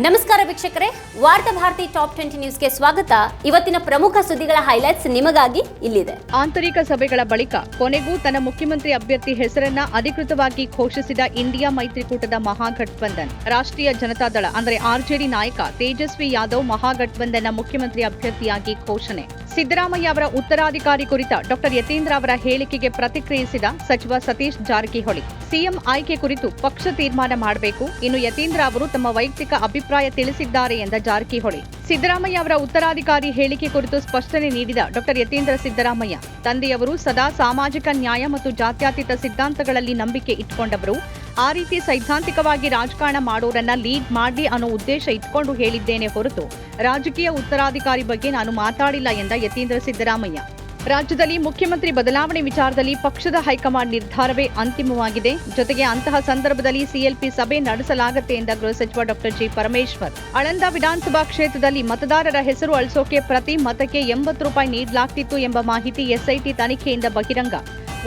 ನಮಸ್ಕಾರ ವೀಕ್ಷಕರೇ, ವಾರ್ತಾ ಭಾರತಿ ಟಾಪ್ ಟ್ವೆಂಟಿ ನ್ಯೂಸ್ಗೆ ಸ್ವಾಗತ. ಇವತ್ತಿನ ಪ್ರಮುಖ ಸುದ್ದಿಗಳ ಹೈಲೈಟ್ಸ್ ನಿಮಗಾಗಿ ಇಲ್ಲಿದೆ. ಆಂತರಿಕ ಸಭೆಗಳ ಬಳಿಕ ಕೊನೆಗೂ ತನ್ನ ಮುಖ್ಯಮಂತ್ರಿ ಅಭ್ಯರ್ಥಿ ಹೆಸರನ್ನ ಅಧಿಕೃತವಾಗಿ ಘೋಷಿಸಿದ ಇಂಡಿಯಾ ಮೈತ್ರಿಕೂಟದ ಮಹಾಘಟ್ಬಂಧನ್ ರಾಷ್ಟ್ರೀಯ ಜನತಾದಳ ಅಂದರೆ ಆರ್ಜೆಡಿ ನಾಯಕ ತೇಜಸ್ವಿ ಯಾದವ್ ಮಹಾಗಠಬಂಧನ್ನ ಮುಖ್ಯಮಂತ್ರಿ ಅಭ್ಯರ್ಥಿಯಾಗಿ ಘೋಷಣೆ. ಸಿದ್ದರಾಮಯ್ಯ ಅವರ ಉತ್ತರಾಧಿಕಾರಿ ಕುರಿತ ಡಾಕ್ಟರ್ ಯತೀಂದ್ರ ಅವರ ಹೇಳಿಕೆಗೆ ಪ್ರತಿಕ್ರಿಯಿಸಿದ ಸಚಿವ ಸತೀಶ್ ಜಾರಕಿಹೊಳಿ, ಸಿಎಂ ಆಯ್ಕೆ ಕುರಿತು ಪಕ್ಷ ತೀರ್ಮಾನ ಮಾಡಬೇಕು. ಇನ್ನು ಯತೀಂದ್ರ ಅವರು ತಮ್ಮ ವೈಯಕ್ತಿಕ ಅಭಿಪ್ರಾಯ ತಿಳಿಸಿದ್ದಾರೆ ಎಂದ ಜಾರಕಿಹೊಳಿ. ಸಿದ್ದರಾಮಯ್ಯ ಅವರ ಉತ್ತರಾಧಿಕಾರಿ ಹೇಳಿಕೆ ಕುರಿತು ಸ್ಪಷ್ಟನೆ ನೀಡಿದ ಡಾಕ್ಟರ್ ಯತೀಂದ್ರ ಸಿದ್ದರಾಮಯ್ಯ, ತಂದೆಯವರು ಸದಾ ಸಾಮಾಜಿಕ ನ್ಯಾಯ ಮತ್ತು ಜಾತ್ಯಾತೀತ ಸಿದ್ಧಾಂತಗಳಲ್ಲಿ ನಂಬಿಕೆ ಇಟ್ಕೊಂಡವರು. ಆ ರೀತಿ ಸೈದ್ಧಾಂತಿಕವಾಗಿ ರಾಜಕಾರಣ ಮಾಡೋರನ್ನ ಲೀಡ್ ಮಾಡಲಿ ಅನ್ನೋ ಉದ್ದೇಶ ಇಟ್ಕೊಂಡು ಹೇಳಿದ್ದೇನೆ ಹೊರತು ರಾಜಕೀಯ ಉತ್ತರಾಧಿಕಾರಿ ಬಗ್ಗೆ ನಾನು ಮಾತಾಡಿಲ್ಲ ಎಂದ ಯತೀಂದ್ರ ಸಿದ್ದರಾಮಯ್ಯ. ರಾಜ್ಯದಲ್ಲಿ ಮುಖ್ಯಮಂತ್ರಿ ಬದಲಾವಣೆ ವಿಚಾರದಲ್ಲಿ ಪಕ್ಷದ ಹೈಕಮಾಂಡ್ ನಿರ್ಧಾರವೇ ಅಂತಿಮವಾಗಿದೆ. ಜೊತೆಗೆ ಅಂತಹ ಸಂದರ್ಭದಲ್ಲಿ ಸಿಎಲ್ಪಿ ಸಭೆ ನಡೆಸಲಾಗುತ್ತೆ ಎಂದ ಗೃಹ ಸಚಿವ ಡಾಕ್ಟರ್ ಜಿ ಪರಮೇಶ್ವರ್. ಅಳಂದ ವಿಧಾನಸಭಾ ಕ್ಷೇತ್ರದಲ್ಲಿ ಮತದಾರರ ಹೆಸರು ಅಳಿಸೋಕೆ ಪ್ರತಿ ಮತಕ್ಕೆ ಎಂಬತ್ತು ರೂಪಾಯಿ ನೀಡಲಾಗ್ತಿತ್ತು ಎಂಬ ಮಾಹಿತಿ ಎಸ್ಐಟಿ ತನಿಖೆಯಿಂದ ಬಹಿರಂಗ.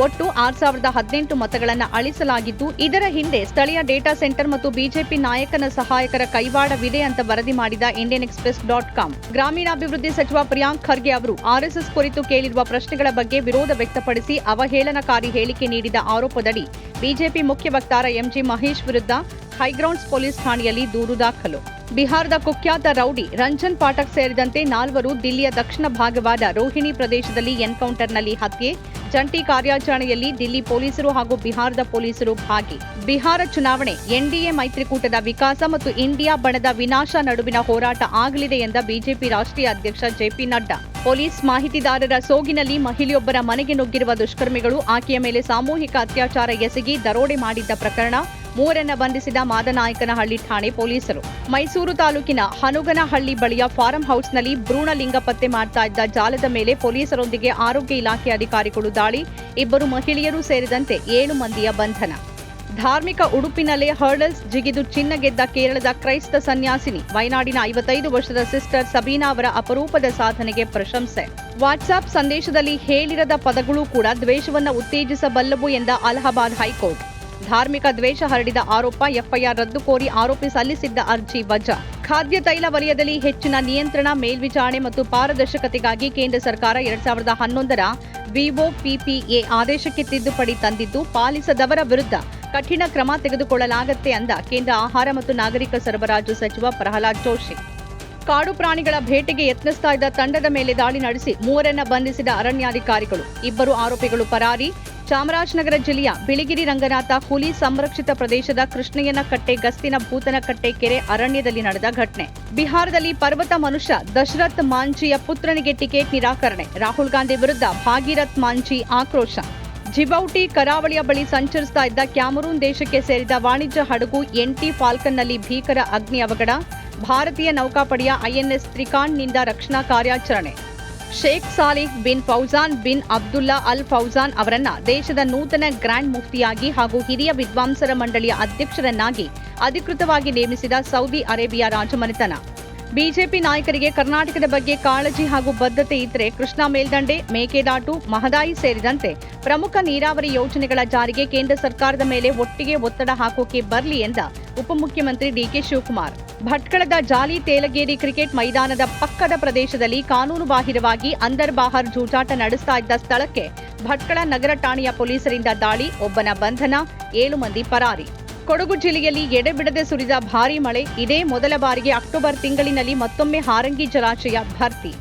ಒಟ್ಟು ಆರ್ ಸಾವಿರದ ಹದಿನೆಂಟು ಮತಗಳನ್ನು ಅಳಿಸಲಾಗಿದ್ದು, ಇದರ ಹಿಂದೆ ಸ್ಥಳೀಯ ಡೇಟಾ ಸೆಂಟರ್ ಮತ್ತು ಬಿಜೆಪಿ ನಾಯಕನ ಸಹಾಯಕರ ಕೈವಾಡವಿದೆ ಅಂತ ವರದಿ ಮಾಡಿದ ಇಂಡಿಯನ್ ಎಕ್ಸ್ಪ್ರೆಸ್ ಡಾಟ್ ಕಾಮ್ ಗ್ರಾಮೀಣಾಭಿವೃದ್ಧಿ ಸಚಿವ ಪ್ರಿಯಾಂಕ್ ಖರ್ಗೆ ಅವರು ಆರ್ಎಸ್ಎಸ್ ಕುರಿತು ಕೇಳಿರುವ ಪ್ರಶ್ನೆಗಳ ಬಗ್ಗೆ ವಿರೋಧ ವ್ಯಕ್ತಪಡಿಸಿ ಅವಹೇಳನಕಾರಿ ಹೇಳಿಕೆ ನೀಡಿದ ಆರೋಪದಡಿ, ಬಿಜೆಪಿ ಮುಖ್ಯ ವಕ್ತಾರ ಎಂಜಿ ಮಹೇಶ್ ವಿರುದ್ಧ ಹೈಗ್ರೌಂಡ್ಸ್ ಪೊಲೀಸ್ ಠಾಣೆಯಲ್ಲಿ ದೂರು ದಾಖಲು. ಬಿಹಾರದ ಕುಖ್ಯಾತ ರೌಡಿ ರಂಜನ್ ಪಾಠಕ್ ಸೇರಿದಂತೆ ನಾಲ್ವರು ದಿಲ್ಲಿಯ ದಕ್ಷಿಣ ಭಾಗವಾದ ರೋಹಿಣಿ ಪ್ರದೇಶದಲ್ಲಿ ಎನ್ಕೌಂಟರ್ನಲ್ಲಿ ಹತ್ಯೆ. ಜಂಟಿ ಕಾರ್ಯಾಚರಣೆಯಲ್ಲಿ ದಿಲ್ಲಿ ಪೊಲೀಸರು ಹಾಗೂ ಬಿಹಾರದ ಪೊಲೀಸರು ಭಾಗಿ. ಬಿಹಾರ ಚುನಾವಣೆ, ಎನ್ಡಿಎ ಮೈತ್ರಿಕೂಟದ ವಿಕಾಸ ಮತ್ತು ಇಂಡಿಯಾ ಬಣದ ವಿನಾಶ ನಡುವಿನ ಹೋರಾಟ ಆಗಲಿದೆ ಎಂದ ಬಿಜೆಪಿ ರಾಷ್ಟ್ರೀಯ ಅಧ್ಯಕ್ಷ ಜೆಪಿ ನಡ್ಡಾ. ಪೊಲೀಸ್ ಮಾಹಿತಿದಾರರ ಸೋಗಿನಲ್ಲಿ ಮಹಿಳೆಯೊಬ್ಬರ ಮನೆಗೆ ನುಗ್ಗಿರುವ ದುಷ್ಕರ್ಮಿಗಳು, ಆಕೆಯ ಮೇಲೆ ಸಾಮೂಹಿಕ ಅತ್ಯಾಚಾರ ಎಸಗಿ ದರೋಡೆ ಮಾಡಿದ್ದ ಪ್ರಕರಣ ಮೂವರನ್ನ ಬಂಧಿಸಿದ ಮಾದನಾಯಕನಹಳ್ಳಿ ಠಾಣೆ ಪೊಲೀಸರು. ಮೈಸೂರು ತಾಲೂಕಿನ ಹನುಗನಹಳ್ಳಿ ಬಳಿಯ ಫಾರಂ ಹೌಸ್ನಲ್ಲಿ ಭ್ರೂಣ ಲಿಂಗ ಪತ್ತೆ ಮಾಡ್ತಾ ಇದ್ದ ಜಾಲದ ಮೇಲೆ ಪೊಲೀಸರೊಂದಿಗೆ ಆರೋಗ್ಯ ಇಲಾಖೆ ಅಧಿಕಾರಿಗಳು ದಾಳಿ, ಇಬ್ಬರು ಮಹಿಳೆಯರು ಸೇರಿದಂತೆ ಏಳು ಮಂದಿಯ ಬಂಧನ. ಧಾರ್ಮಿಕ ಉಡುಪಿನಲ್ಲೇ ಹರ್ಡಲ್ಸ್ ಜಿಗಿದು ಚಿನ್ನ ಗೆದ್ದ ಕೇರಳದ ಕ್ರೈಸ್ತ ಸನ್ಯಾಸಿನಿ, ವಯನಾಡಿನ ಐವತ್ತೈದು ವರ್ಷದ ಸಿಸ್ಟರ್ ಸಬೀನಾ ಅವರ ಅಪರೂಪದ ಸಾಧನೆಗೆ ಪ್ರಶಂಸೆ. ವಾಟ್ಸಾಪ್ ಸಂದೇಶದಲ್ಲಿ ಹೇಳಿರದ ಪದಗಳು ಕೂಡ ದ್ವೇಷವನ್ನು ಉತ್ತೇಜಿಸಬಲ್ಲವು ಎಂದ ಅಲಹಾಬಾದ್ ಹೈಕೋರ್ಟ್. ಧಾರ್ಮಿಕ ದ್ವೇಷ ಹರಡಿದ ಆರೋಪ ಎಫ್ಐಆರ್ ರದ್ದು ಕೋರಿ ಆರೋಪಿ ಸಲ್ಲಿಸಿದ್ದ ಅರ್ಜಿ ವಜಾ. ಖಾದ್ಯ ತೈಲ ವಲಯದಲ್ಲಿ ಹೆಚ್ಚಿನ ನಿಯಂತ್ರಣ, ಮೇಲ್ವಿಚಾರಣೆ ಮತ್ತು ಪಾರದರ್ಶಕತೆಗಾಗಿ ಕೇಂದ್ರ ಸರ್ಕಾರ ಎರಡ್ ಸಾವಿರದ ಹನ್ನೊಂದರ ವಿಒಪಿಪಿಎ ಆದೇಶಕ್ಕೆ ತಿದ್ದುಪಡಿ ತಂದಿದ್ದು, ಪಾಲಿಸದವರ ವಿರುದ್ಧ ಕಠಿಣ ಕ್ರಮ ತೆಗೆದುಕೊಳ್ಳಲಾಗತ್ತೆ ಅಂದ ಕೇಂದ್ರ ಆಹಾರ ಮತ್ತು ನಾಗರಿಕ ಸರಬರಾಜು ಸಚಿವ ಪ್ರಹ್ಲಾದ್ ಜೋಶಿ. ಕಾಡು ಪ್ರಾಣಿಗಳ ಭೇಟಿಗೆ ಯತ್ನಿಸ್ತಾ ತಂಡದ ಮೇಲೆ ದಾಳಿ ನಡೆಸಿ ಮೂವರನ್ನ ಬಂಧಿಸಿದ ಅರಣ್ಯಾಧಿಕಾರಿಗಳು. ಇಬ್ಬರು ಆರೋಪಿಗಳು ಪರಾರಿ ಚಾಮರಾಜನಗರ ಜಿಲ್ಲೆಯ ಬಿಳಿಗಿರಿ ರಂಗನಾಥ ಹುಲಿ ಸಂರಕ್ಷಿತ ಪ್ರದೇಶದ ಕೃಷ್ಣಯ್ಯನ ಕಟ್ಟೆ ಗಸ್ತಿನ ಭೂತನಕಟ್ಟೆ ಕೆರೆ ಅರಣ್ಯದಲ್ಲಿ ನಡೆದ ಘಟನೆ. ಬಿಹಾರದಲ್ಲಿ ಪರ್ವತ ಮನುಷ್ಯ ದಶರಥ್ ಮಾಂಜಿಯ ಪುತ್ರನಿಗೆ ಟಿಕೆಟ್ ನಿರಾಕರಣೆ. ರಾಹುಲ್ ಗಾಂಧಿ ವಿರುದ್ಧ ಭಾಗೀರಥ್ ಮಾಂಜಿ ಆಕ್ರೋಶ. ಜಿಬೌಟಿ ಕರಾವಳಿಯ ಬಳಿ ಸಂಚರಿಸ್ತಾ ಇದ್ದ ಕ್ಯಾಮರೂನ್ ದೇಶಕ್ಕೆ ಸೇರಿದ ವಾಣಿಜ್ಯ ಹಡಗು ಎನ್ಟಿ ಫಾಲ್ಕನ್ನಲ್ಲಿ ಭೀಕರ ಅಗ್ನಿ ಅವಘಡ. ಭಾರತೀಯ ನೌಕಾಪಡೆಯ ಐಎನ್ಎಸ್ ತ್ರಿಕಾಂಡ್ನಿಂದ ರಕ್ಷಣಾ ಕಾರ್ಯಾಚರಣೆ. Sheikh Salih bin Fawzan bin Abdullah al Fawzan ಅವರನ್ನ ದೇಶದ ನೂತನ ಗ್ರ್ಯಾಂಡ್ ಮುಫ್ತಿಯಾಗಿ ಹಾಗೂ ಹಿರಿಯ ವಿದ್ವಾಂಸರ ಮಂಡಳಿಯ ಅಧ್ಯಕ್ಷರನ್ನಾಗಿ ಅಧಿಕೃತವಾಗಿ ನೇಮಿಸಿದ ಸೌದಿ ಅರೇಬಿಯಾ ರಾಜಮನೆತನ. ಬಿಜೆಪಿ ನಾಯಕರಿಗೆ ಕರ್ನಾಟಕದ ಬಗ್ಗೆ ಕಾಳಜಿ ಹಾಗೂ ಬದ್ಧತೆ ಇದ್ದರೆ ಕೃಷ್ಣಾ ಮೇಲ್ದಂಡೆ, ಮೇಕೆದಾಟು, ಮಹದಾಯಿ ಸೇರಿದಂತೆ ಪ್ರಮುಖ ನೀರಾವರಿ ಯೋಜನೆಗಳ ಜಾರಿಗೆ ಕೇಂದ್ರ ಸರ್ಕಾರದ ಮೇಲೆ ಒಟ್ಟಿಗೆ ಒತ್ತಡ ಹಾಕೋಕೆ ಬರಲಿ ಎಂದ ಉಪಮುಖ್ಯಮಂತ್ರಿ ಡಿಕೆ ಶಿವಕುಮಾರ್. ಭಟ್ಕಳದ ಜಾಲಿ ತೇಲಗೇರಿ ಕ್ರಿಕೆಟ್ ಮೈದಾನದ ಪಕ್ಕದ ಪ್ರದೇಶದಲ್ಲಿ ಕಾನೂನು ಬಾಹಿರವಾಗಿ ಅಂದರ್ ಬಾಹರ್ ಜೂಜಾಟ ನಡೆಸ್ತಾ ಇದ್ದ ಸ್ಥಳಕ್ಕೆ ಭಟ್ಕಳ ನಗರ ಠಾಣೆಯ ಪೊಲೀಸರಿಂದ ದಾಳಿ, ಒಬ್ಬನ ಬಂಧನ, ಏಳು ಮಂದಿ ಪರಾರಿ. ಕೊಡಗು ಜಿಲ್ಲೆಯಲ್ಲಿ ಎಡೆಬಿಡದೆ ಸುರಿದ ಭಾರೀ ಮಳೆ. ಇದೇ ಮೊದಲ ಬಾರಿಗೆ ಅಕ್ಟೋಬರ್ ತಿಂಗಳಿನಲ್ಲಿ ಮತ್ತೊಮ್ಮೆ ಹಾರಂಗಿ ಜಲಾಶಯ ಭರ್ತಿ.